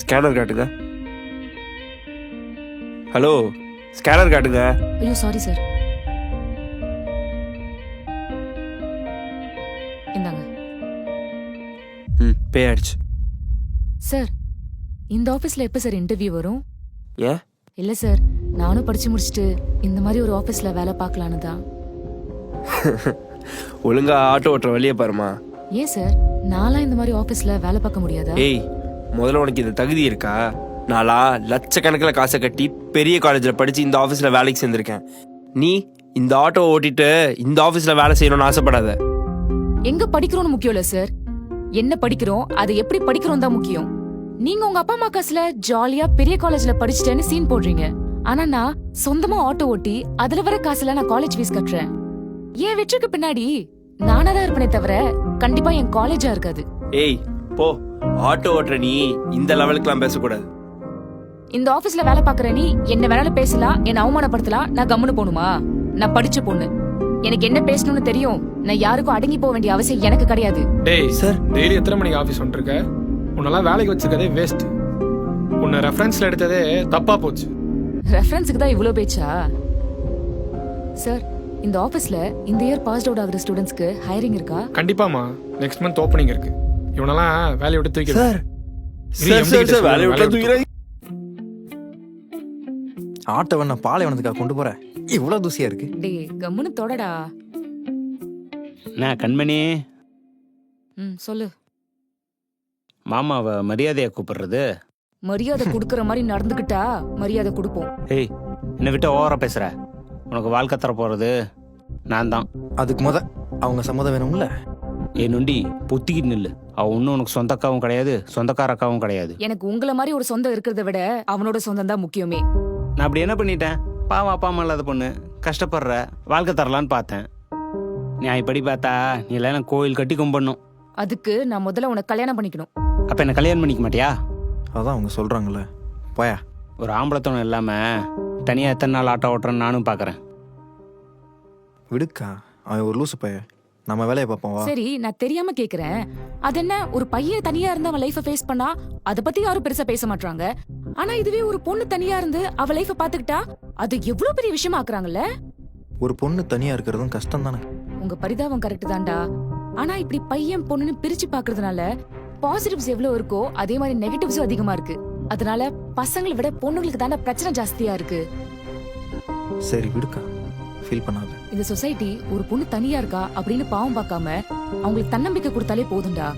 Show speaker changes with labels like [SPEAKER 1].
[SPEAKER 1] Scanner காட்டுங்க. Hello scanner காட்டுங்க.
[SPEAKER 2] ஐயோ சாரி சார் இந்தாங்க.
[SPEAKER 1] ம் பே ஆயிடுச்சு.
[SPEAKER 2] சார் இந்த ஆபீஸ்ல எப்ப சார் இன்டர்வியூ வரும்?
[SPEAKER 1] ஏன்?
[SPEAKER 2] இல்ல சார் நானும் படிச்சு முடிச்சுட்டு இந்த மாதிரி ஒரு ஆபீஸ்ல வேலை பார்க்கலான்னு தான்.
[SPEAKER 1] ஒழுங்கா ஆட்டோ ஓட்டுற வழியை பாருமா
[SPEAKER 2] ஏன் சார் நான்லாம் இந்த மாதிரி ஆபீஸ்ல வேலை பார்க்க முடியாதா?
[SPEAKER 1] ஏய் முதல்ல உனக்கு இந்த தகுதி இருக்கா? நாளா லட்சக்கணக்கில் காசை கட்டி பெரிய காலேஜில் படிச்சு இந்த ஆஃபீஸில் வேலைக்கு சேர்ந்திருக்கேன். நீ இந்த ஆட்டோ ஓட்டிட்டு இந்த ஆஃபீஸில் வேலை செய்யணும்னு ஆசைப்படாத.
[SPEAKER 2] எங்க படிக்கிறோம்னு முக்கியம் இல்ல சார் என்ன படிக்கிறோம் அதை எப்படி படிக்கிறோம் தான் முக்கியம். நீங்க உங்க அப்பா அம்மா காசுல ஜாலியா பெரிய காலேஜ்ல படிச்சுட்டேன்னு சீன் போடுறீங்க. ஆனா நான் சொந்தமா ஆட்டோ ஓட்டி அதுல வர காசுல நான் காலேஜ் ஃபீஸ் கட்டுறேன். என் வெற்றிக்கு பின்னாடி நானா தான் இருப்பேனே தவிர கண்டிப்பா என் காலேஜா இருக்காது.
[SPEAKER 1] ஏய் போ ஆட்டோ ஓட்டுற நீ இந்த லெவலுக்குலாம் பேசக்கூடாது.
[SPEAKER 2] இந்த ஆபீஸ்ல வேலை பாக்குற நீ என்ன வேணாலும் பேசலாம் என்ன அவமானப்படுத்தலாம் நான் கம்முன்னு போணுமா நான் படிச்ச பொண்ணு. எனக்கு என்ன பேசணும்னு தெரியும் நான் யாருக்கும் அடங்கி போக வேண்டிய அவசியம் எனக்கு கிடையாது.
[SPEAKER 3] டேய்
[SPEAKER 1] சார்.
[SPEAKER 3] டெய்லி எத்தனை மணிக்கு ஆஃபீஸ் வந்துருக்க? உன்னெல்லாம் வேலைக்கு வச்சிருக்கதே வேஸ்ட் உன்னை ரெஃபரன்ஸ்ல எடுத்ததே தப்பா போச்சு.
[SPEAKER 2] ரெஃபரன்ஸுக்கு தான் இவ்ளோ பேச்சா? சார் இந்த ஆபீஸ்ல இந்த இயர் பாஸ்ட் அவுட் ஆகுற ஸ்டூடெண்ட்ஸ்க்கு ஹையரிங் இருக்கா?
[SPEAKER 3] கண்டிப்பாமா நெக்ஸ்ட் மந்த் ஓப்பனிங் இருக்கு. இவனெல்லாம் வேலையை விட்டு தூக்கி
[SPEAKER 1] சார் சார் சார் சார் வேலையை விட்டு தூக்கிறேன்.
[SPEAKER 4] கொண்டு போற இவ்வளவு தூசியா இருக்கு?
[SPEAKER 2] டேய் கம்முன்னு தொடடா.
[SPEAKER 5] நான் கண்மணி?
[SPEAKER 2] ம் சொல்லு.
[SPEAKER 5] மாமாவை மரியாதையா கூப்பிடுறது?
[SPEAKER 2] மரியாதை குடுக்கற மாதிரி நடந்துக்கிட்டா மரியாதை கொடுப்போம்.
[SPEAKER 5] ஏய் என்னை விட்டு ஓவரா பேசுற? உனக்கு வாழ்க்கை தர போறது நான் தான்
[SPEAKER 4] அதுக்கு முத அவங்க சம்மதம் வேணும்ல?
[SPEAKER 5] என் நொண்டி பொத்திக்கிட்டு நில்லு. அவ ஒன்றும் உனக்கு சொந்த அக்காவும் கிடையாது சொந்தக்கார அக்காவும் கிடையாது.
[SPEAKER 2] எனக்கு உங்கள மாதிரி ஒரு சொந்தம் இருக்கிறத விட அவனோட சொந்தம் தான் முக்கியமே.
[SPEAKER 5] நான் அப்படி என்ன பண்ணிட்டேன்? பாவம் அப்பா அம்மா இல்லாத பொண்ணு கஷ்டப்படுற வாழ்க்கை தரலான்னு பார்த்தேன். நியாயப்படி பார்த்தா நீ எல்லாம் கோயில் கட்டி கும்பிடணும்.
[SPEAKER 2] அதுக்கு நான் முதல்ல உனக்கு கல்யாணம் பண்ணிக்கணும்.
[SPEAKER 5] அப்ப என்ன கல்யாணம் பண்ணிக்க மாட்டியா?
[SPEAKER 4] அதான் அவங்க சொல்றாங்கல்ல. போயா.
[SPEAKER 5] ஒரு ஆம்பளத்தனம் இல்லாம தனியா எத்தனை நாள் ஆட்டோ ஓட்டுறேன்னு நானும் பார்க்கறேன்
[SPEAKER 4] விடுக்கா அவன் ஒரு லூசு பைய நம்ம வேலையை பார்ப்போம் வா.
[SPEAKER 2] சரி நான் தெரியாம கேக்குறேன். அது என்ன ஒரு பையன் தனியா இருந்து அவன் லைஃப ஃபேஸ் பண்ணா அத பத்தி யாரும் பெருசா பேச மாட்டாங்க ஆனா இதுவே ஒரு பொண்ணு தனியா இருந்து அவ லைஃப பாத்துக்கிட்டா அது எவ்வளவு பெரிய விஷயமா ஆக்குறாங்கல்ல?
[SPEAKER 4] ஒரு பொண்ணு தனியா இருக்கிறதும் கஷ்டம் தானே
[SPEAKER 2] உங்க பரிதாபம் கரெக்ட் தான்டா. ஆனா இப்படி பையன் பொண்ணுன்னு பிரிச்சு பாக்குறதுனால பாசிட்டிவ்ஸ் எவ்வளவு இருக்கோ அதே மாதிரி நெகட்டிவ்ஸும் அதிகமா இருக்கு. அதனால பசங்களை விட பொண்ணுங்களுக்கு தானே பிரச்சனை ஜாஸ்தியா இருக்கு.
[SPEAKER 4] சரி விடுக்கா. ஃபீல் பண்ணாத.
[SPEAKER 2] இந்த சொசைட்டி ஒரு பொண்ணு தனியா இருக்கா அப்படின்னு பாவம் பார்க்காம அவங்களுக்கு தன்னம்பிக்கை கொடுத்தாலே போதும்டா.